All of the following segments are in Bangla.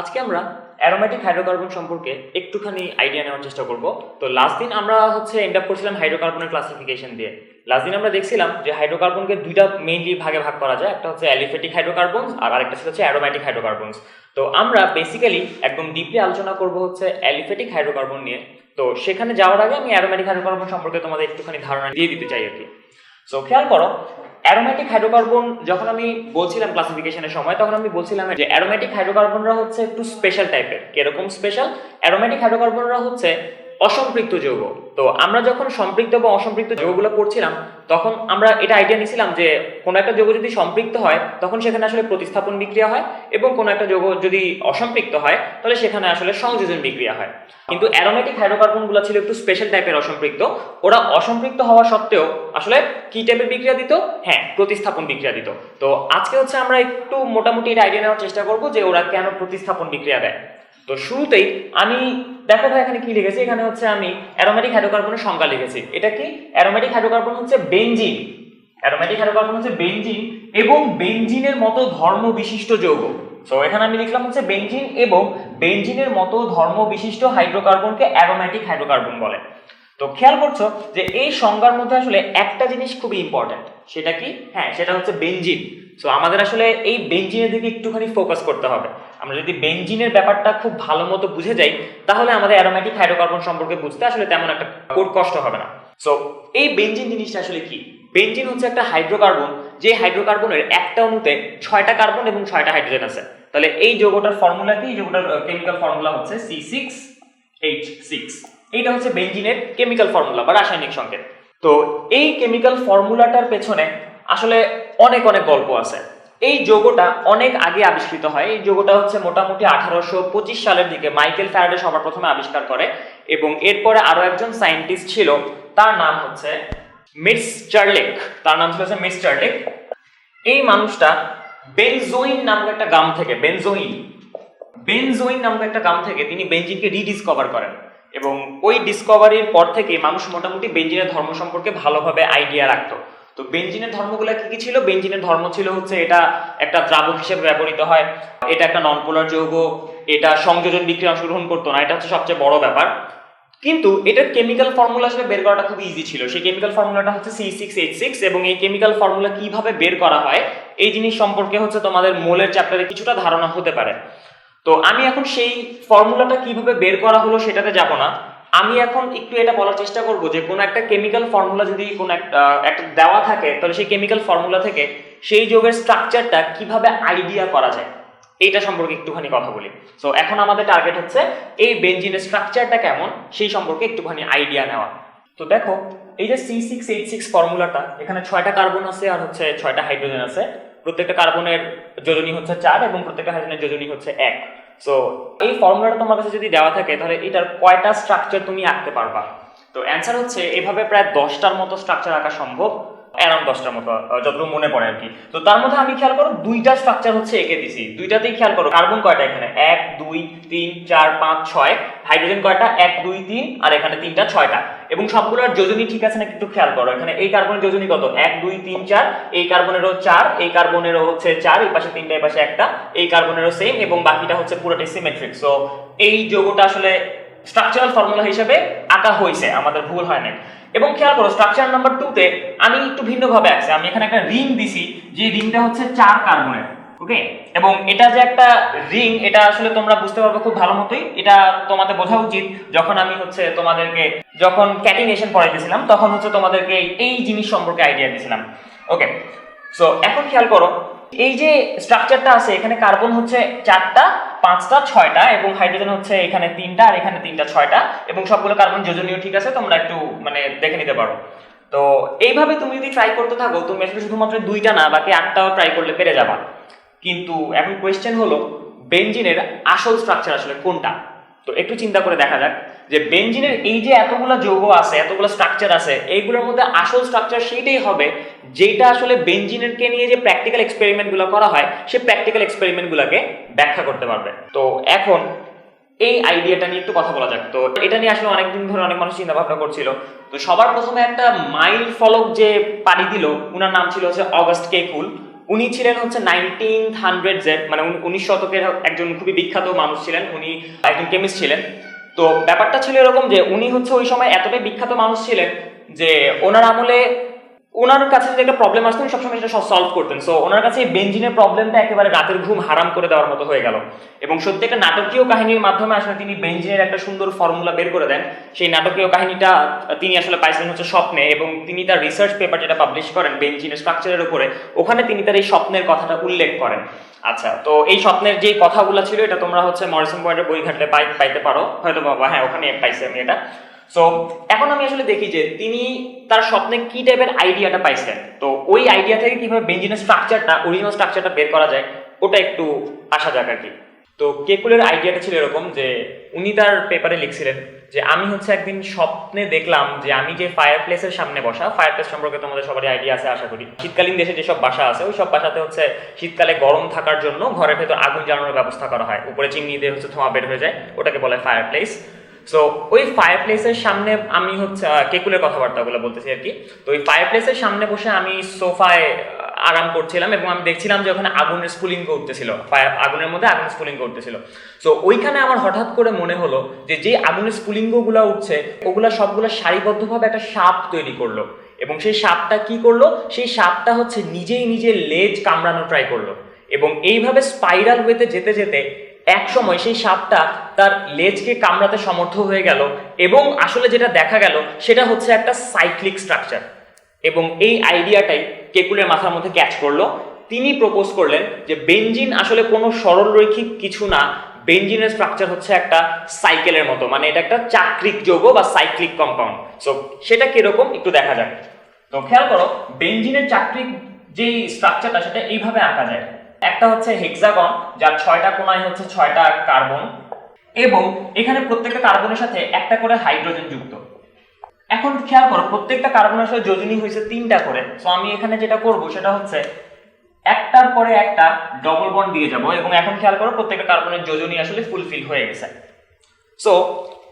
আজকে আমরা অ্যারোমেটিক হাইড্রোকার্বন সম্পর্কে একটুখানি আইডিয়া নেওয়ার চেষ্টা করব। তো লাস্ট দিন আমরা হচ্ছে এন্ড আপ করছিলাম হাইড্রোকার্বনের ক্লাসিফিকেশন দিয়ে। লাস্ট দিন আমরা দেখছিলাম যে হাইড্রোকার্বনকে দুইটা মেইনলি ভাগে ভাগ করা যায়, একটা হচ্ছে অ্যালিফেটিক হাইড্রোকার্বনস আর আরেকটা হচ্ছে অ্যারোমেটিক হাইড্রোকার্বনস তো আমরা বেসিক্যালি একদম ডিপলি আলোচনা করব হচ্ছে অ্যালিফেটিক হাইড্রোকার্বন নিয়ে। তো সেখানে যাওয়ার আগে আমি অ্যারোমেটিক হাইড্রোকার্বন সম্পর্কে তোমাদের একটুখানি ধারণা দিয়ে দিতে চাই আর কি। সো খেয়াল করো অ্যারোমেটিক হাইড্রোকার্বন যখন আমি বলছিলাম ক্লাসিফিকেশনের সময়, তখন আমি বলছিলাম যে অ্যারোমেটিক হাইড্রোকার্বনরা হচ্ছে একটু স্পেশাল টাইপের কীরকম স্পেশাল অ্যারোমেটিক হাইড্রোকার্বনরা হচ্ছে অসম্পৃক্ত যৌগ। তো আমরা যখন সম্পৃক্ত বা অসম্পৃক্ত যৌগগুলো পড়ছিলাম তখন আমরা এটা আইডিয়া নিছিলাম যে কোনো একটা যৌগ যদি সম্পৃক্ত হয়, তখন সেখানে আসলে প্রতিস্থাপন বিক্রিয়া হয় এবং কোনো একটা যৌগ যদি অসম্পৃক্ত হয়, তাহলে সেখানে আসলে সংযোজন বিক্রিয়া হয়। কিন্তু অ্যারোমেটিক হাইড্রোকার্বনগুলো ছিল একটু স্পেশাল টাইপের অসম্পৃক্ত। ওরা অসম্পৃক্ত হওয়া সত্ত্বেও আসলে কি টাইপের বিক্রিয়া দিত? হ্যাঁ প্রতিস্থাপন বিক্রিয়া দিত। তো আজকে হচ্ছে আমরা একটু মোটামুটি এটা আইডিয়া নেওয়ার চেষ্টা করব যে ওরা কেন প্রতিস্থাপন বিক্রিয়া দেয়। তো শুরুতেই আমি, দেখো ভাই এখানে কি লিখেছি? এখানে হচ্ছে আমি অ্যারোমেটিক হাইড্রোকার্বনের সংজ্ঞা লিখেছি। এটা কি? অ্যারোমেটিক হাইড্রোকার্বন হচ্ছে বেনজিন অ্যারোমেটিক হাইড্রোকার্বন হচ্ছে বেনজিন এবং বেনজিনের মতো ধর্ম বিশিষ্ট যৌগ। সো এখানে আমি লিখলাম হচ্ছে বেনজিন এবং বেনজিনের মতো ধর্ম বিশিষ্ট হাইড্রোকার্বনকে অ্যারোমেটিক হাইড্রোকার্বন বলে। তো খেয়াল করছ যে এই সংজ্ঞার মধ্যে আসলে একটা জিনিস খুবই ইম্পর্ট্যান্ট সেটা কি? হ্যাঁ সেটা হচ্ছে বেনজিন সো আমাদের আসলে এই বেঞ্জিনের দিকে একটুখানি ফোকাস করতে হবে। আমরা যদি বেঞ্জিনের ব্যাপারটা খুব ভালো মতো বুঝে যাই, তাহলে আমাদের অ্যারোমেটিক হাইড্রোকার্বন সম্পর্কে বুঝতে আসলে তেমন একটা কষ্ট হবে না। সো এই বেঞ্জিন জিনিসটা আসলে কি? বেঞ্জিন হচ্ছে একটা হাইড্রোকার্বন যে হাইড্রোকার্বনের একটা অণুতে ছয়টা কার্বন এবং ছয়টা হাইড্রোজেন আছে। তাহলে এই যৌগটার ফর্মুলা কি? যৌগটার কেমিক্যাল ফর্মুলা হচ্ছে সি সিক্স এইচ সিক্স এইটা হচ্ছে বেঞ্জিনের কেমিক্যাল ফর্মুলা বা রাসায়নিক সংকেত। তো এই কেমিক্যাল ফর্মুলাটার পেছনে আসলে অনেক অনেক গল্প আছে। এই যৌগটা অনেক আগে আবিষ্কৃত হয়। এই যৌগটা হচ্ছে মোটামুটি আঠারোশো পঁচিশ সালের দিকে মাইকেল ফ্যারাডে সবার প্রথমে আবিষ্কার করে এবং এরপরে আরও একজন সায়েন্টিস্ট ছিল, তার নাম হচ্ছে মিস চার্লেক। তার নাম ছিল হচ্ছে মিটস চার্লেক। এই মানুষটা বেনজোইন নামক একটা গাম থেকে, বেনজোইন বেনজোইন নামক একটা গাম থেকে তিনি বেনজিনকে রিডিসকভার করেন এবং ওই ডিসকভারির পর থেকে মানুষ মোটামুটি বেনজিনের ধর্ম সম্পর্কে ভালোভাবে আইডিয়া রাখতো। তো বেঞ্জিনের ধর্মগুলো কি কি ছিল? বেঞ্জিনের ধর্ম ছিল হচ্ছে এটা একটা দ্রাবক হিসেবে ব্যবহৃত হয়। এটা একটা নন পোলার যৌগ, এটা সংযোজন বিক্রিয়া অংশগ্রহণ করতো না, এটা হচ্ছে সবচেয়ে বড় ব্যাপার। কিন্তু এটার কেমিক্যাল ফর্মুলা আসলে বের করাটা খুব ইজি ছিল। সেই কেমিক্যাল ফর্মুলাটা হচ্ছে সি সিক্স এইট সিক্স এবং এই কেমিক্যাল ফর্মুলা কীভাবে বের করা হয়, এই জিনিস সম্পর্কে হচ্ছে তোমাদের মোলের চ্যাপ্টারে কিছুটা ধারণা হতে পারে। তো আমি এখন সেই ফর্মুলাটা কীভাবে বের করা হলো সেটাতে যাব না। আমি এখন একটু এটা বলার চেষ্টা করব যে কোনো একটা কেমিক্যাল ফর্মুলা যদি কোনো একটা একটা দেওয়া থাকে, তাহলে সেই কেমিক্যাল ফর্মুলা থেকে সেই যোগের স্ট্রাকচারটা কীভাবে আইডিয়া করা যায়? এইটা সম্পর্কে একটুখানি কথা বলি। সো এখন আমাদের টার্গেট হচ্ছে এই বেঞ্জিনের স্ট্রাকচারটা কেমন, সেই সম্পর্কে একটুখানি আইডিয়া নেওয়া। তো দেখো, এই যে সি সিক্স এইট সিক্স ফর্মুলাটা এখানে ছয়টা কার্বন আছে আর হচ্ছে ছয়টা হাইড্রোজেন আছে। প্রত্যেকটা কার্বনের যোজনী হচ্ছে চার এবং প্রত্যেকটা হাইড্রোজেনের যোজনী হচ্ছে এক। সো এই ফর্মুলাটা তোমার কাছে যদি দেওয়া থাকে, তাহলে এটার কয়টা স্ট্রাকচার তুমি আঁকতে পারবা? তো অ্যান্সার হচ্ছে, এভাবে প্রায় দশটার মতো স্ট্রাকচার আঁকা সম্ভব। অ্যারাউন্ড দশটার মতো যতটুকু মনে পড়ে আর কি। তো তার মধ্যে আমি খেয়াল করো, দুইটা স্ট্রাকচার হচ্ছে এঁকে দিছি। দুইটাতেই খেয়াল করো কার্বন কয়টা এখানে? এক, দুই, তিন, চার, পাঁচ, ছয়। হাইড্রোজেন কয়টা? এক, দুই, তিন, আর এখানে তিনটা, ছয়টা। এবং সবগুলোর যোজনী ঠিক আছে নাকি একটু খেয়াল করো? এখানে এই কার্বনের যোজনী কত? এক, দুই, তিন, চার। এই কার্বনেরও চার, এই কার্বনেরও হচ্ছে চার, এই পাশে তিনটা, এই পাশে একটা। এই কার্বনেরও সেম এবং বাকিটা হচ্ছে পুরোটাই সিমেট্রিক সো এই যৌগটা আসলে স্ট্রাকচারাল ফর্মুলা হিসেবে আঁকা হয়েছে, আমাদের ভুল হয় না এবং খেয়াল করো স্ট্রাকচার নাম্বার টুতে আমি একটু ভিন্নভাবে আঁকছি। আমি এখানে একটা রিং দিছি, যে রিংটা হচ্ছে চার কার্বনের ওকে এবং এটা যে একটা রিং এটা আসলে তোমরা বুঝতে পারবে খুব ভালো মতোই। এটা তোমাদের বোঝা উচিত, যখন আমি হচ্ছে তোমাদেরকে, যখন ক্যাটিনেশন পড়াইতেছিলাম, তখন হচ্ছে তোমাদেরকে এই জিনিস সম্পর্কে আইডিয়া দিয়েছিলাম ওকে সো এখন খেয়াল করো এই যে স্ট্রাকচারটা আছে, এখানে কার্বন হচ্ছে চারটা, পাঁচটা, ছয়টা এবং হাইড্রোজেন হচ্ছে এখানে তিনটা আর এখানে তিনটা, ছয়টা এবং সবগুলো কার্বন যোজনীয়, ঠিক আছে? তোমরা একটু মানে দেখে নিতে পারো। তো এইভাবে তুমি যদি ট্রাই করতে থাকো, তুমি আসলে শুধুমাত্র দুইটা না, বাকি আটটাও ট্রাই করলে পেরে যাবা। কিন্তু এখন কোয়েশ্চেন হলো বেঞ্জিনের আসল স্ট্রাকচার আসলে কোনটা? তো একটু চিন্তা করে দেখা যাক। যে বেঞ্জিনের এই যে এতগুলো যৌগ আছে, এতগুলো স্ট্রাকচার আছে, এইগুলোর মধ্যে আসল স্ট্রাকচার সেইটাই হবে যেটা আসলে বেনজিনেরকে নিয়ে যে প্র্যাকটিক্যাল এক্সপেরিমেন্টগুলো করা হয় সেই প্র্যাকটিক্যাল এক্সপেরিমেন্টগুলোকে ব্যাখ্যা করতে পারবে। তো এখন এই আইডিয়াটা নিয়ে একটু কথা বলা যাক। তো এটা নিয়ে আসলে অনেকদিন ধরে অনেক মানুষ চিন্তা ভাবনা করছিল। তো সবার প্রথমে একটা মাইল ফলক যে পাড়ি দিল, উনার নাম ছিল হচ্ছে অগাস্ট কেকুল উনি ছিলেন হচ্ছে নাইনটিন হান্ড্রেডসের মানে উনি- উনিশ শতকের একজন খুবই বিখ্যাত মানুষ ছিলেন। উনি একজন কেমিস্ট ছিলেন। তো ব্যাপারটা ছিল এরকম যে উনি হচ্ছে ওই সময় এতটাই বিখ্যাত মানুষ ছিলেন যে ওনার আমলে ওনার কাছে যদি একটা প্রবলেম আসতো, উনি সবসময় সেটা সলভ করতেন। সো ওনার কাছে এই বেঞ্জিনের প্রবলেমটা একেবারে রাতের ঘুম হারাম করে দেওয়ার মতো হয়ে গেল। এবং সত্যি একটা নাটকীয় কাহিনীর মাধ্যমে আসলে তিনি বেঞ্জিনের একটা সুন্দর ফর্মুলা বের করে দেন। সেই নাটকীয় কাহিনীটা তিনি আসলে পাইছিলেন হচ্ছে স্বপ্নে এবং তিনি তার রিসার্চ পেপার যেটা পাবলিশ করেন বেঞ্জিনের স্ট্রাকচারের উপরে, ওখানে তিনি তার এই স্বপ্নের কথাটা উল্লেখ করেন। আচ্ছা তো এই স্বপ্নের যে কথাগুলো ছিল, এটা তোমরা হচ্ছে মরিসন পয়েন্টের বই ঘাটলে পাই পাইতে পারো। হয়তো বাবা হ্যাঁ ওখানে পাইছি আমি এটা। সো এখন আমি আসলে দেখি যে তিনি তার স্বপ্নে কি টাইপের আইডিয়াটা পাইছেন। তো ওই আইডিয়া থেকে কীভাবে বেঞ্জিনের স্ট্রাকচারটা অরিজিনাল স্ট্রাকচারটা বের করা যায়, ওটা একটু আসা যাক আর কি তো কেকুলের আইডিয়াটা ছিল এরকম যে উনি তার পেপারে লিখছিলেন যে, আমি হচ্ছে একদিন স্বপ্নে দেখলাম যে আমি যে ফায়ার প্লেসের সামনে বসা ফায়ার প্লেস সম্পর্কে তোমাদের সবারই আইডিয়া আছে, আশা করি। শীতকালীন দেশে যেসব বাসা আছে, ওই সব বাসাতে হচ্ছে শীতকালে গরম থাকার জন্য ঘরের ভেতর আগুন জ্বালানোর ব্যবস্থা করা হয়। উপরে চিমনি দিয়ে হচ্ছে ধোঁয়া বের হয়ে যায়, ওটাকে বলে ফায়ার প্লেস সো ওই ফায়ার প্লেসের সামনে আমি হচ্ছে কেকুলের কথাবার্তাগুলো বলতেছি আর কি। তো ওই ফায়ার প্লেসের সামনে বসে আমি সোফায় আরাম করছিলাম এবং আমি দেখছিলাম যে ওখানে আগুনের স্পুলিং করতেছিল ফায়ার আগুনের মধ্যে আগুন স্পুলিং করতেছিল সো ওইখানে আমার হঠাৎ করে মনে হলো যে যে আগুনের স্পুলিঙ্গগুলো উঠছে, ওগুলা সবগুলো সারিবদ্ধভাবে একটা সাপ তৈরি করল। এবং সেই সাপটা কি করল? সেই সাপটা হচ্ছে নিজেই নিজের লেজ কামড়ানো ট্রাই করল। এবং এইভাবে স্পাইরাল ওয়েতে যেতে যেতে এক সময় সেই সাপটা তার লেজকে কামড়াতে সমর্থ হয়ে গেল এবং আসলে যেটা দেখা গেল সেটা হচ্ছে একটা সাইক্লিক স্ট্রাকচার। এবং এই আইডিয়াটাই কেকুলের মাথার মধ্যে ক্যাচ করল। তিনি প্রপোজ করলেন যে বেঞ্জিন আসলে কোনো সরলরৈখিক কিছু না বেঞ্জিনের স্ট্রাকচার হচ্ছে একটা সাইকেলের মতো মানে এটা একটা চাকরিক যৌগ বা সাইক্লিক কম্পাউন্ড। সো সেটা কীরকম একটু দেখা যাক। তো খেয়াল করো বেঞ্জিনের চাকরিক যে স্ট্রাকচারটা সেটা এইভাবে আঁকা যায়। একটা হচ্ছে হেক্সাগন যার ছয়টা কোনায় হচ্ছে ছয়টা কার্বন এবং এখানে প্রত্যেকটা কার্বনের সাথে একটা করে হাইড্রোজেন যুক্ত। এখন খেয়াল করো, প্রত্যেকটা কার্বনের সাথে যোজনী হয়েছে তিনটা করে। সো আমি এখানে যেটা করব সেটা হচ্ছে একটার পরে একটা ডবল বন্ড দিয়ে যাব এবং এখন খেয়াল করো, প্রত্যেকটা কার্বনের যোজনী আসলে ফুলফিল হয়ে গেছে। সো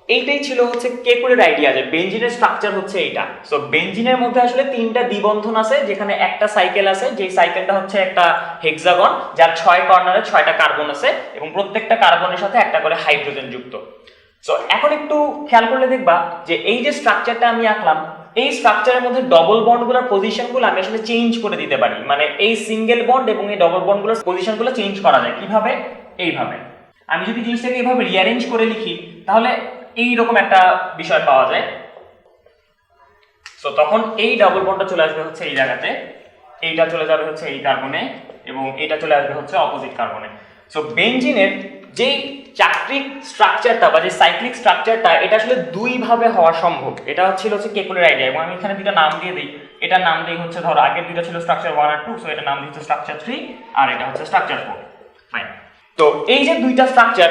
এইটাই ছিল হচ্ছে কেকুলের আইডিয়া যে বেঞ্জিনের স্ট্রাকচার হচ্ছে এইটা। সো বেঞ্জিনের মধ্যে আসলে তিনটা দ্বিবন্ধন আছে, যেখানে একটা সাইকেল আছে, যেই সাইকেলটা হচ্ছে একটা হেক্সাগন যার ছয় কর্নারে ছয়টা কার্বন আছে এবং প্রত্যেকটা কার্বনের সাথে একটা করে হাইড্রোজেন যুক্ত। সো এখন একটু খেয়াল করলে দেখবা যে এই যে স্ট্রাকচারটা আমি আঁকলাম, এই স্ট্রাকচারের মধ্যে ডবল বন্ডগুলোর পজিশনগুলো আমি আসলে চেঞ্জ করে দিতে পারি। মানে এই সিঙ্গেল বন্ড এবং এই ডবল বন্ডগুলোর পজিশনগুলো চেঞ্জ করা যায়। কীভাবে? এইভাবে। আমি যদি জিনিসটাকে এইভাবে রিঅ্যারেঞ্জ করে লিখি, তাহলে এইরকম একটা বিষয় পাওয়া যায়। তো তখন এই ডাবল বন্ডটা চলে আসবে হচ্ছে এই জায়গাতে। এইটা চলে যাবে হচ্ছে এই কার্বনে এবং এটা চলে আসবে হচ্ছে অপোজিট কার্বনে সো বেঞ্জিনের যেই চাক্রিক স্ট্রাকচারটা বা যে সাইক্লিক স্ট্রাকচারটা এটা আসলে দুই ভাবে হওয়া সম্ভব। এটা হচ্ছে হচ্ছে কেকুলের আইডিয়া এবং আমি এখানে দুটো নাম দিয়ে দিই। এটার নাম দিই হচ্ছে ধরো, আগের দুটো ছিল স্ট্রাকচার ওয়ান আর টু সো এটা নাম দিচ্ছে স্ট্রাকচার থ্রি আর এটা হচ্ছে স্ট্রাকচার ফোর ফাইন তো এই যে দুইটা স্ট্রাকচার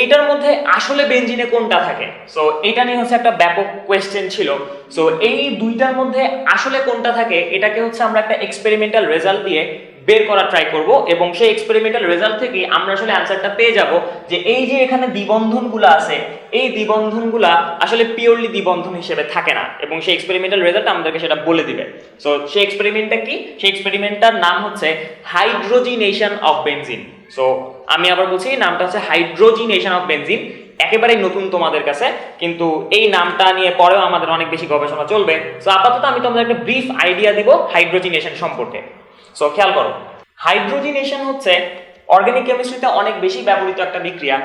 এইটার মধ্যে আসলে বেঞ্জিনে কোনটা থাকে? সো এটা নিয়ে হচ্ছে একটা ব্যাপক কোয়েশ্চেন ছিল। সো এই দুইটার মধ্যে আসলে কোনটা থাকে, এটাকে হচ্ছে আমরা একটা এক্সপেরিমেন্টাল রেজাল্ট দিয়ে বের করা ট্রাই করব এবং সেই এক্সপেরিমেন্টাল রেজাল্ট থেকে আমরা আসলে অ্যান্সারটা পেয়ে যাব যে এই যে এখানে দ্বিবন্ধনগুলো আছে, এই দ্বিবন্ধনগুলা আসলে পিওরলি দ্বিবন্ধন হিসেবে থাকে না এবং সেই এক্সপেরিমেন্টাল রেজাল্ট আমাদেরকে সেটা বলে দিবে। সো সেই এক্সপেরিমেন্টটা কি? সেই এক্সপেরিমেন্টটার নাম হচ্ছে হাইড্রোজিনেশন অফ বেনজিন সো আমি আবার বলছি নামটা হচ্ছে হাইড্রোজিনেশন অফ বেনজিন একেবারেই নতুন তোমাদের কাছে, কিন্তু এই নামটা নিয়ে পরেও আমাদের অনেক বেশি গবেষণা চলবে। সো আপাতত আমি তোমাদের একটা ব্রিফ আইডিয়া দিব হাইড্রোজিনেশন সম্পর্কে। সো খেয়াল করো হাইড্রোজিনেশন হচ্ছে অর্গানিক কেমিস্ট্রিতে অনেক বেশি ব্যবহৃত একটা বিক্রিয়া।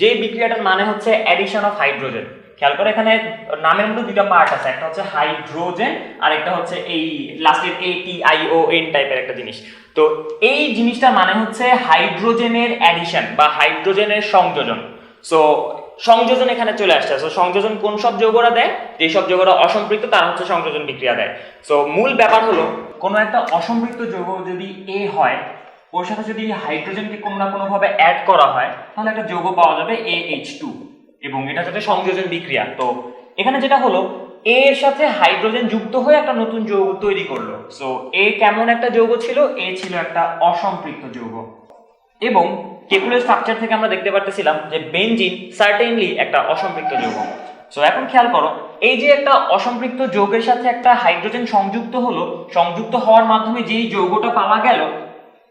যে বিক্রিয়াটার মানে হচ্ছে অ্যাডিশন অফ হাইড্রোজেন খেয়াল করে এখানে নামের মধ্যে দুটো পার্ট আছে, একটা হচ্ছে হাইড্রোজেন আর একটা হচ্ছে এই লাস্টের এ টি আই ও এন টাইপের একটা জিনিস। তো এই জিনিসটার মানে হচ্ছে হাইড্রোজেনের অ্যাডিশন বা হাইড্রোজেনের সংযোজন। সো সংযোজন এখানে চলে আসছে। সো সংযোজন কোন সব যৌগরা দেয়? যে সব যৌগরা অসম্পৃক্ত, তারা হচ্ছে সংযোজন বিক্রিয়া দেয়। সো মূল ব্যাপার হলো, কোনো একটা অসম্পৃক্ত যৌগ যদি এ হয়, ওর সাথে যদি হাইড্রোজেনকে কোনো না কোনোভাবে অ্যাড করা হয়, তাহলে একটা যৌগ পাওয়া যাবে এ এইচ টু এবং এটা যাতে সংযোজন বিক্রিয়া। তো এখানে যেটা হলো এ এর সাথে হাইড্রোজেন যুক্ত হয়ে একটা নতুন যৌগ তৈরি করল। সো এ কেমন একটা যৌগ ছিল? এ ছিল একটা অসম্পৃক্ত যৌগ। এবং কেকুলের স্ট্রাকচার থেকে আমরা দেখতে পারতেছিলাম যে বেনজিন সার্টেনলি একটা অসম্পৃক্ত যৌগ। সো এখন খেয়াল করো, এই যে একটা অসম্পৃক্ত যৌগের সাথে একটা হাইড্রোজেন সংযুক্ত হলো, সংযুক্ত হওয়ার মাধ্যমে যেই যৌগটা পাওয়া গেল,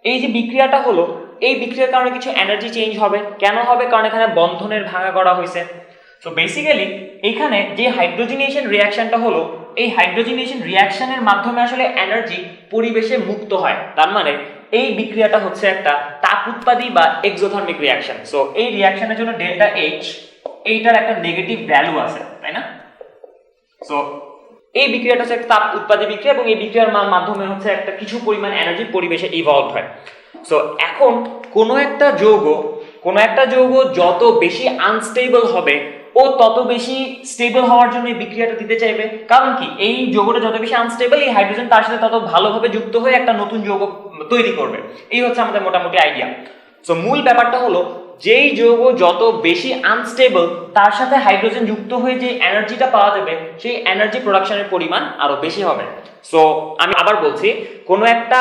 এই যে বিক্রিয়াটা হলো এই বিক্রিয়ার কারণে কিছু এনার্জি চেঞ্জ হবে। কেন হবে? কারণ এখানে বন্ধনের ভাঙা করা হয়েছে। সো বেসিক্যালি এখানে যে হাইড্রোজিনেশন রিয়াকশনটা হলো, এই হাইড্রোজিনেশন রিয়াকশনের মাধ্যমে আসলে এনার্জি পরিবেশে মুক্ত হয়। তার মানে এই বিক্রিয়াটা হচ্ছে একটা তাপ উৎপাদী বা এক্সোথার্মিক রিয়াকশন সো এই রিয়াকশনের জন্য ডেল্টা এইচ এইটার একটা নেগেটিভ ভ্যালু আছে, তাই না? সো এই বিক্রিয়াটা হচ্ছে একটা তাপ উৎপাদী বিক্রিয়া এবং এই বিক্রিয়ার মাধ্যমে হচ্ছে একটা কিছু পরিমাণ এনার্জি পরিবেশে ইভলভ হয়। সো এখন কোনো একটা যৌগ, কোনো একটা যৌগ যত বেশি আনস্টেবল হবে, ও তত বেশি স্টেবল হওয়ার জন্য এই বিক্রিয়াটা দিতে চাইবে। কারণ কি? এই যৌগটা যত বেশি আনস্টেবল এই হাইড্রোজেন তার সাথে তত ভালোভাবে যুক্ত হয়ে একটা নতুন যৌগ তৈরি করবে। এই হচ্ছে আমাদের মোটামুটি আইডিয়া সো মূল ব্যাপারটা হলো, যেই যৌগ যত বেশি আনস্টেবল তার সাথে হাইড্রোজেন যুক্ত হয়ে যে এনার্জিটা পাওয়া যাবে, সেই এনার্জি প্রোডাকশনের পরিমাণ আরও বেশি হবে। সো আমি আবার বলছি, কোনো একটা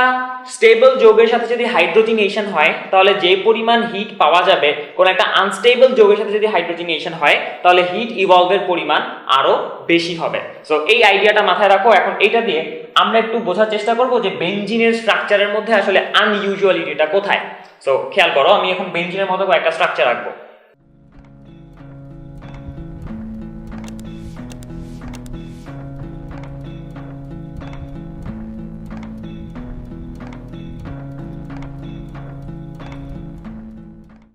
স্টেবল যৌগের সাথে যদি হাইড্রোজিনেশন হয়, তাহলে যে পরিমাণ হিট পাওয়া যাবে, কোনো একটা আনস্টেবল যৌগের সাথে যদি হাইড্রোজিনেশন হয়, তাহলে হিট ইভলভের পরিমাণ আরও বেশি হবে। সো এই আইডিয়াটা মাথায় রাখো, এখন এটা দিয়ে আমরা একটু বোঝার চেষ্টা করব যে বেঞ্জিনের স্ট্রাকচারের মধ্যে আসলে আনইউজুয়ালিটিটা কোথায়। সো খেয়াল করো, আমি এখন বেঞ্জিনের মতো একটা স্ট্রাকচার রাখব।